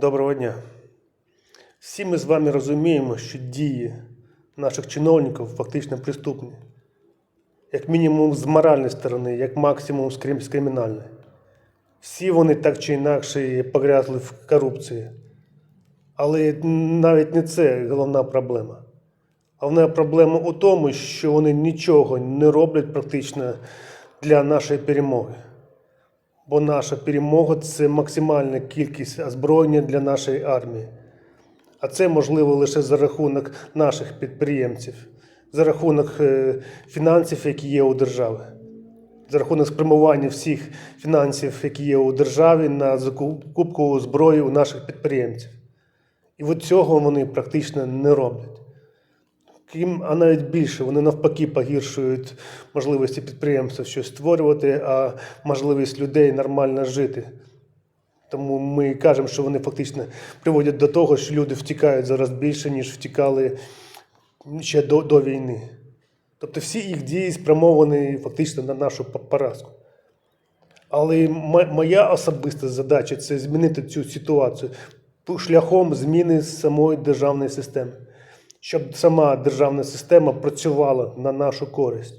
Доброго дня. Всі ми з вами розуміємо, що дії наших чиновників фактично преступні. Як мінімум з моральної сторони, як максимум з кримінальної. Всі вони так чи інакше погрязли в корупції. Але навіть не це головна проблема. Головна проблема у тому, що вони нічого не роблять практично для нашої перемоги. Бо наша перемога це максимальна кількість озброєння для нашої армії. А це можливо лише за рахунок наших підприємців, за рахунок е, фінансів, які є у держави, за рахунок спрямування всіх фінансів, які є у державі, на закупку зброї у наших підприємців. І от цього вони практично не роблять. Крім, а навіть більше, вони навпаки погіршують можливості підприємства щось створювати, а можливість людей нормально жити. Тому ми кажемо, що вони фактично приводять до того, що люди втікають зараз більше, ніж втікали ще до, до війни. Тобто всі їх дії спрямовані фактично на нашу поразку. Але моя особиста задача це змінити цю ситуацію шляхом зміни самої державної системи, щоб сама державна система працювала на нашу користь.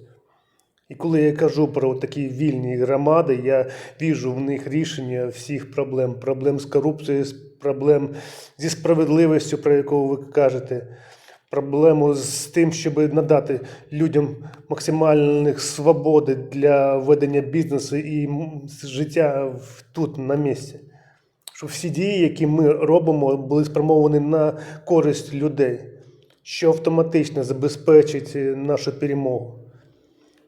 І коли я кажу про такі вільні громади, я віжу в них рішення всіх проблем: проблем з корупцією, проблем зі справедливістю, про яку ви кажете, проблему з тим, щоб надати людям максимальних свободи для ведення бізнесу і життя тут на місці. Щоб всі дії, які ми робимо, були спрямовані на користь людей, що автоматично забезпечить е, нашу перемогу.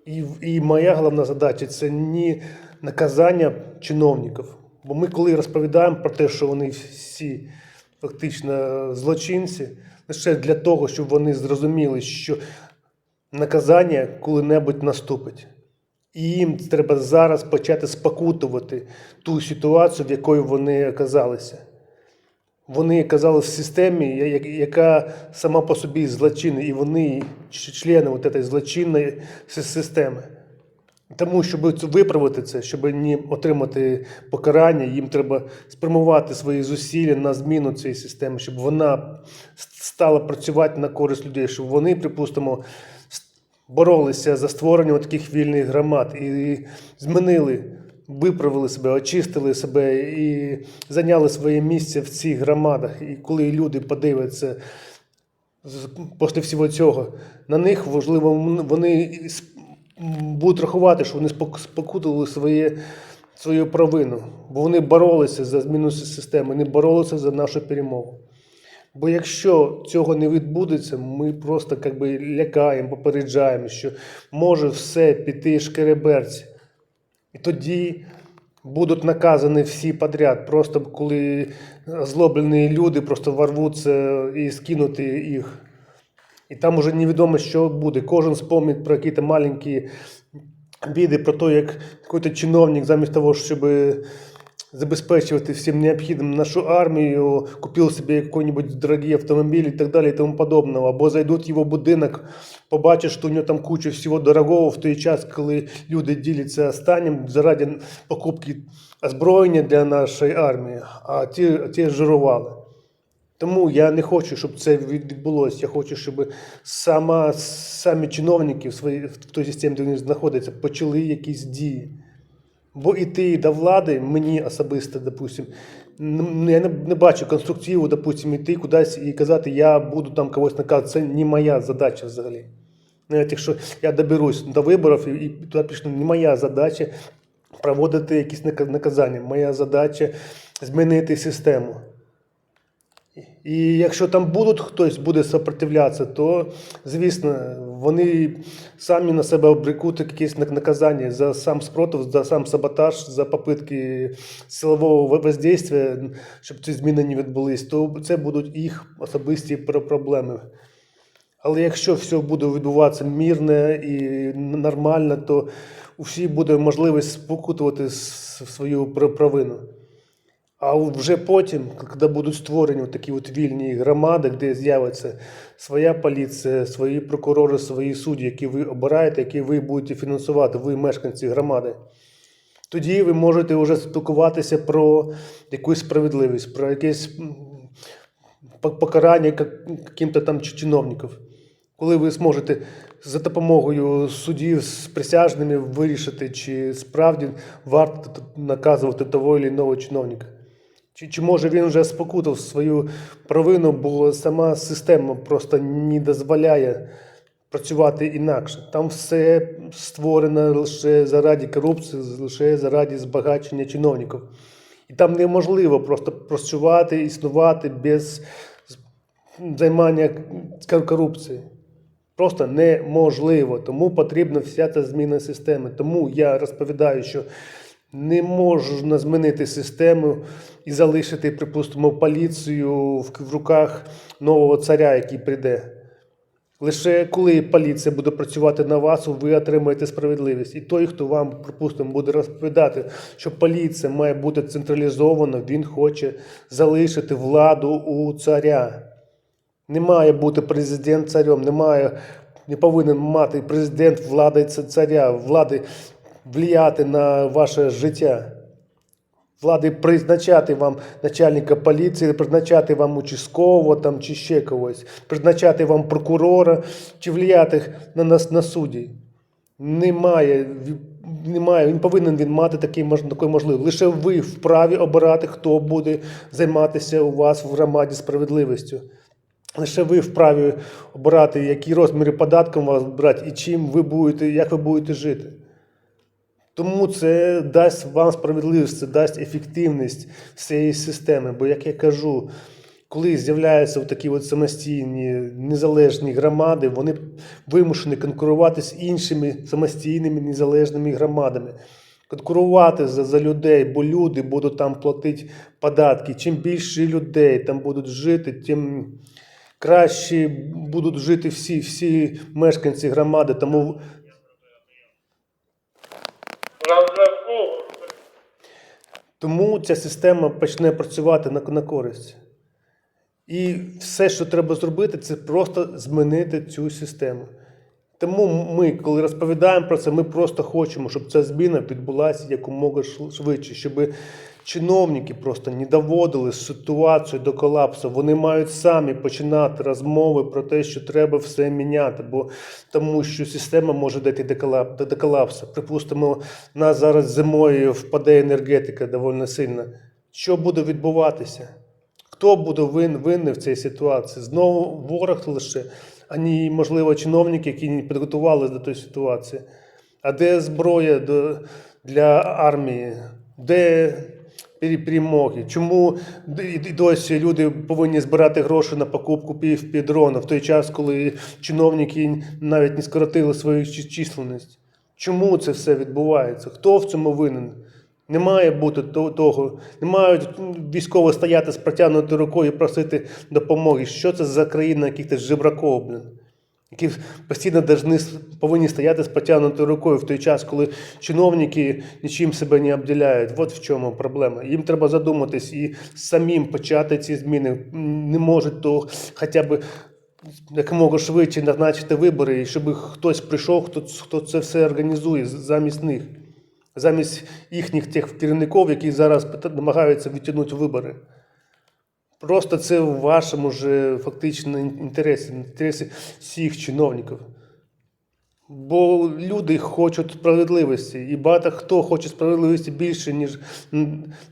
І, і моя головна задача це не наказання чиновників. Бо ми, коли розповідаємо про те, що вони всі фактично злочинці, лише для того, щоб вони зрозуміли, що наказання коли-небудь наступить. І їм треба зараз почати спокутувати ту ситуацію, в якої вони оказалися. Вони оказалися в системі, яка сама по собі злочинна, і вони члени цієї злочинної системи. Тому, щоб виправити це, щоб не отримати покарання, їм треба спрямувати свої зусилля на зміну цієї системи, щоб вона стала працювати на користь людей, щоб вони, припустимо, боролися за створення таких вільних громад і змінили, виправили себе, очистили себе і зайняли своє місце в цих громадах. І коли люди подивляться після всього цього, на них важливо, вони будуть рахувати, що вони спок- спокутували своє, свою провину, бо вони боролися за зміну системи, вони боролися за нашу перемогу. Бо якщо цього не відбудеться, ми просто як би, лякаємо, попереджаємо, що може все піти шкереберці. І тоді будуть наказані всі подряд. Просто коли злоблені люди просто ворвуться і скинути їх. І там уже невідомо, що буде. Кожен спомнить про якісь маленькі біди, про те, як якийсь чиновник замість того, щоб забезпечувати всім необхідним нашу армію, купив собі який-нибудь дорогий автомобіль і так далі і тому подобного. Або зайдуть в його будинок, побачать, що у нього там куча всього дорогого в той час, коли люди діляться останнім заради покупки озброєння для нашої армії, а ті, ті жирували. Тому я не хочу, щоб це відбулося. Я хочу, щоб сама, самі чиновники в, своїй, в той системі, де вони знаходяться, почали якісь дії. Бо іти до влади, мені особисто, допустим, я не, не бачу конструктиву, допустим, іти кудись і казати, я буду там когось наказувати. Це не моя задача взагалі. Навіть якщо я доберусь до виборів і, і туди пішло, не моя задача проводити якісь наказання. Моя задача змінити систему. І якщо там будуть хтось буде сопротивлятися, то звісно вони самі на себе обрекуть якісь наказання за сам спротив, за сам саботаж, за попитки силового воздействия, щоб ці зміни не відбулись, то це будуть їх особисті проблеми. Але якщо все буде відбуватися мирно і нормально, то у всіх буде можливість спокутувати свою провину. А вже потім, коли будуть створені такі от вільні громади, де з'явиться своя поліція, свої прокурори, свої судді, які ви обираєте, які ви будете фінансувати, ви мешканці громади, Тоді ви можете вже спілкуватися про якусь справедливість, про якесь покарання як- яким-то там чиновників. Коли ви зможете за допомогою судів з присяжними вирішити, чи справді варто наказувати того чи іншого чиновника. Чи, чи може він вже спокутав свою провину, бо сама система просто не дозволяє працювати інакше. Там все створено лише заради корупції, лише заради збагачення чиновників. І там неможливо просто працювати, існувати без займання кор- корупцією. Просто неможливо. Тому потрібна вся ця зміна системи. Тому я розповідаю, що не можна змінити систему і залишити, припустимо, поліцію в, руках нового царя, який прийде. Лише коли поліція буде працювати на вас, ви отримаєте справедливість. І той, хто вам, припустимо, буде розповідати, що поліція має бути централізована, він хоче залишити владу у царя. Не має бути президент царем, не має, не повинен мати президент влади царя, влади влияти на ваше життя. Влади призначати вам начальника поліції, призначати вам участкового там, чи ще когось, призначати вам прокурора чи влияти на нас на судді. Немає, немає, він повинен він мати такий, такої можливості. Лише ви вправі обирати, хто буде займатися у вас в громаді справедливістю. Лише ви вправі обирати, які розміри податків у вас брати і чим ви будете, як ви будете жити. Тому це дасть вам справедливість, це дасть ефективність всієї системи. Бо, як я кажу, коли з'являються такі от самостійні незалежні громади, вони вимушені конкурувати з іншими самостійними незалежними громадами. Конкурувати за, за людей, бо люди будуть там платити податки. Чим більше людей там будуть жити, тим краще будуть жити всі, всі мешканці громади. Тому На зв'язку. Тому ця система почне працювати на, на користь. І все, що треба зробити, це просто змінити цю систему. Тому ми, коли розповідаємо про це, ми просто хочемо, щоб ця зміна відбулася якомога швидше, щоб чиновники просто не доводили ситуацію до колапсу. Вони мають самі починати розмови про те, що треба все міняти, бо тому що система може дійти до колап- до- до колапсу. Припустимо, нас зараз зимою впаде енергетика доволі сильно. Що буде відбуватися? Хто буде вин, винний в цій ситуації? Знову ворог лише, ані, можливо, чиновники, які не підготувалися до тої ситуації. А де зброя для армії? Де пере- перемоги? Чому і досі люди повинні збирати гроші на покупку пів дрона в той час, коли чиновники навіть не скоротили свою численність? Чому це все відбувається? Хто в цьому винен? Не має бути того. Не мають військово стояти з протягнутою рукою і просити допомоги. Що це за країна якихось жебраков, блін? Які постійно повинні стояти з протягнутою рукою в той час, коли чиновники нічим себе не обділяють. От в чому проблема. Їм треба задуматись і самим почати ці зміни. Не можуть то хоча б якомога швидше назначити вибори, і щоб хтось прийшов, хто, хто це все організує замість них замість їхніх тих керівників, які зараз намагаються відтягнути вибори. Просто це в вашому ж фактично інтересі, інтересі всіх чиновників. Бо люди хочуть справедливості, і багато хто хоче справедливості більше, ніж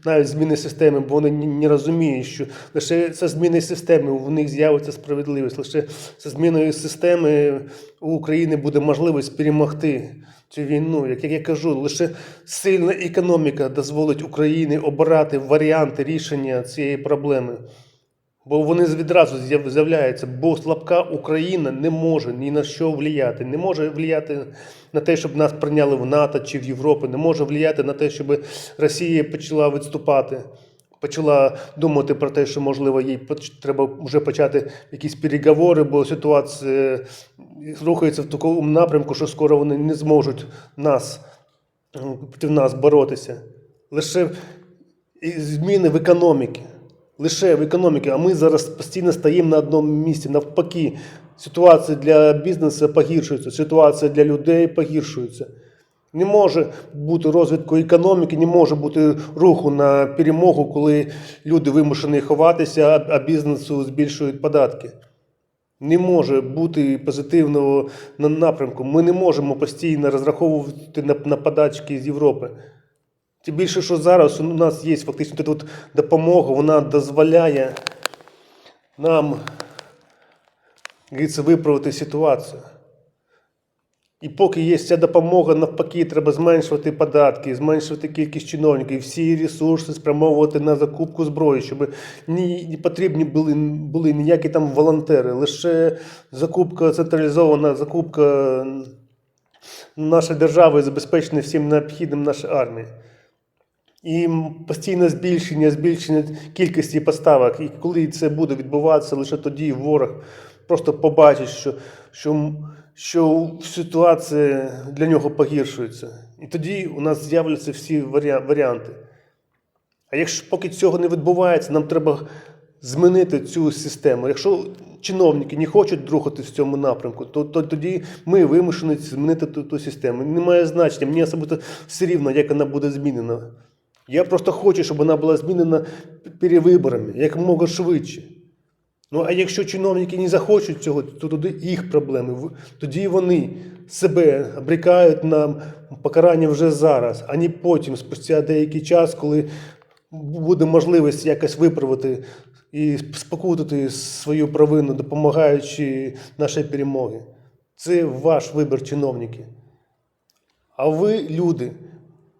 навіть зміни системи, бо вони не розуміють, що лише це зміни системи, у них з'явиться справедливість. Лише з зміною системи у України буде можливість перемогти цю війну. Як я кажу, лише сильна економіка дозволить Україні обирати варіанти рішення цієї проблеми. Бо вони відразу з'являються, бо слабка Україна не може ні на що впливати, не може впливати на те, щоб нас прийняли в НАТО чи в Європу, не може впливати на те, щоб Росія почала відступати, почала думати про те, що можливо їй треба вже почати якісь переговори, бо ситуація рухається в такому напрямку, що скоро вони не зможуть нас проти нас боротися. Лише зміни в економіці. Лише в економіці. А ми зараз постійно стоїмо на одному місці. Навпаки, ситуація для бізнесу погіршується, ситуація для людей погіршується. Не може бути розвитку економіки, не може бути руху на перемогу, коли люди вимушені ховатися, а- бізнесу збільшують податки. Не може бути позитивного напрямку. Ми не можемо постійно розраховувати на подачки з Європи. Тим більше, що зараз у нас є фактично тут допомога, вона дозволяє нам виправити ситуацію. І поки є ця допомога, навпаки, треба зменшувати податки, зменшувати кількість чиновників, всі ресурси спрямовувати на закупку зброї, щоб не потрібні були, були ніякі там волонтери, лише закупка централізована, закупка нашої держави забезпечення всім необхідним нашої армії. І постійне збільшення, збільшення кількості поставок. І коли це буде відбуватися, лише тоді ворог просто побачить, що, що, що ситуація для нього погіршується. І тоді у нас з'являться всі варіанти. А якщо поки цього не відбувається, нам треба змінити цю систему. Якщо чиновники не хочуть рухати в цьому напрямку, то, то тоді ми вимушені змінити ту, ту систему. Немає значення, мені особисто все рівно, як вона буде змінена. Я просто хочу, щоб вона була змінена перевиборами, якомога швидше. Ну а якщо чиновники не захочуть цього, то тоді їх проблеми. Тоді вони себе обрікають на покарання вже зараз, а не потім, спустя деякий час, коли буде можливість якось виправити і спокутати свою провину, допомагаючи нашій перемогі. Це ваш вибір, чиновники. А ви, люди,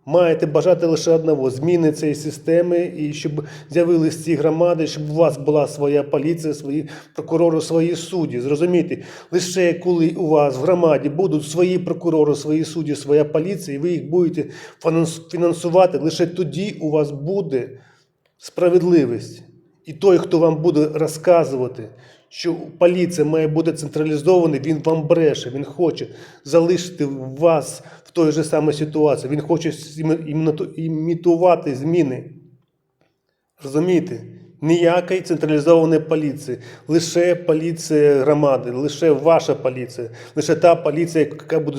маєте бажати лише одного зміни цієї системи, і щоб з'явились ці громади, щоб у вас була своя поліція, свої прокурори, свої судді. Зрозумійте, лише коли у вас в громаді будуть свої прокурори, свої судді, своя поліція, і ви їх будете фінансувати, лише тоді у вас буде справедливість. І той, хто вам буде розказувати, що поліція має бути централізована, він вам бреше, він хоче залишити вас в той же самій ситуації. Він хоче імітувати зміни. Розумієте? Ніякої централізованої поліції, лише поліція громади, лише ваша поліція, лише та поліція, яка буде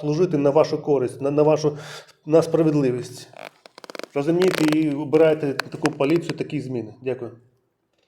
служити на вашу користь, на, на вашу на справедливість. Розумієте, і обирайте таку поліцію, такі зміни. Дякую.